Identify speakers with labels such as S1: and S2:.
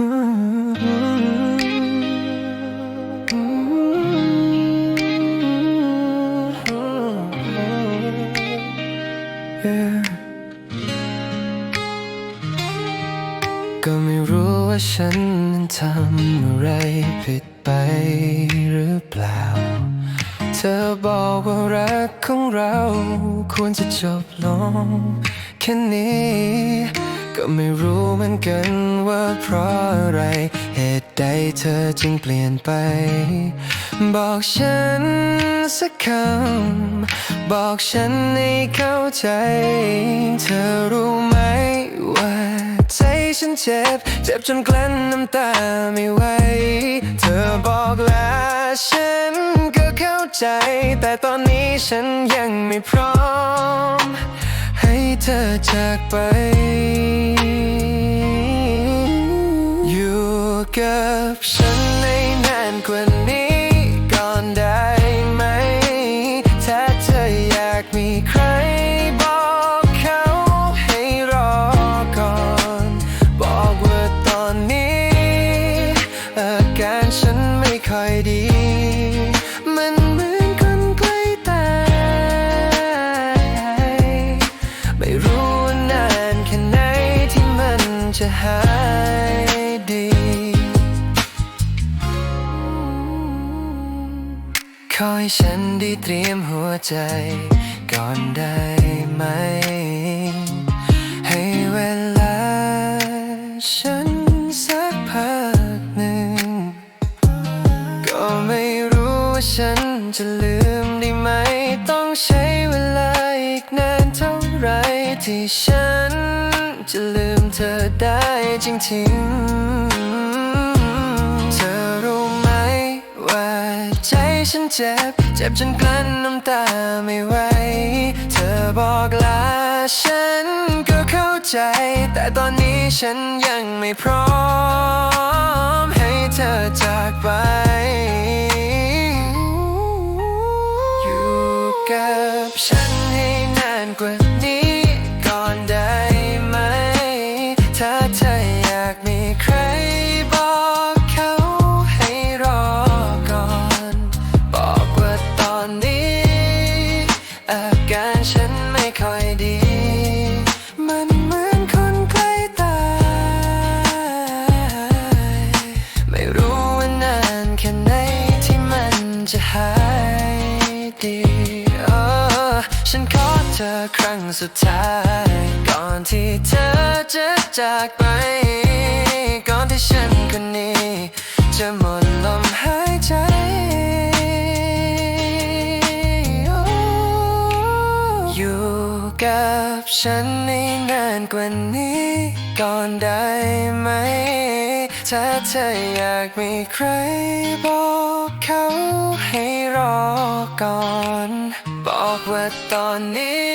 S1: ก็ไม่รู้ว่าฉันนั้นทำอะไรผิดไปหรือเปล่า เธอบอกว่ารักของเราควรจะจบลงแค่นี้ ก็ไม่รู้เหมือนกันว่าเพราะอะไร เหตุใดเธอจึงเปลี่ยนไป บอกฉันสักคำ บอกฉันให้เข้าใจ เธอรู้ไหมว่าใจฉันเจ็บ เจ็บจนกลั้นน้ำตาไม่ไหว เธอบอกลาฉันก็เข้าใจ แต่ตอนนี้ฉันยังไม่พร้อม เธอจากไป อยู่กับฉันในนานกว่านี้ก่อนได้ไหม ถ้าเธออยากมีใครบอกเขาให้รอก่อน บอกว่าตอนนี้ อาการฉันไม่ค่อยดี หายดี ขอให้ฉันได้เตรียมหัวใจ ก่อนได้ไหม ให้เวลาฉันสักพักหนึ่ง ก็ไม่รู้ว่าฉันจะลืมได้ไหม ต้องใช้เวลาอีกนานเท่าไหรที่ฉัน จะลืมเธอได้จริงๆ เธอรู้ไหมว่าใจฉันเจ็บ เจ็บจนกลั้นน้ำตาไม่ไหว เธอบอกลาฉันก็เข้าใจ แต่ตอนนี้ฉันยังไม่พร้อม ให้เธอจากไป ฉันขอเธอครั้งสุดท้าย ก่อนที่เธอจะจากไป ก่อนที่ฉันคนนี้ จะหมดลมหายใจอยู่กับฉันในนานกว่านี้ ก่อนได้ไหม ถ้าเธออยากมีใครบอกเขาให้รอก่อน ว่าตอนนี้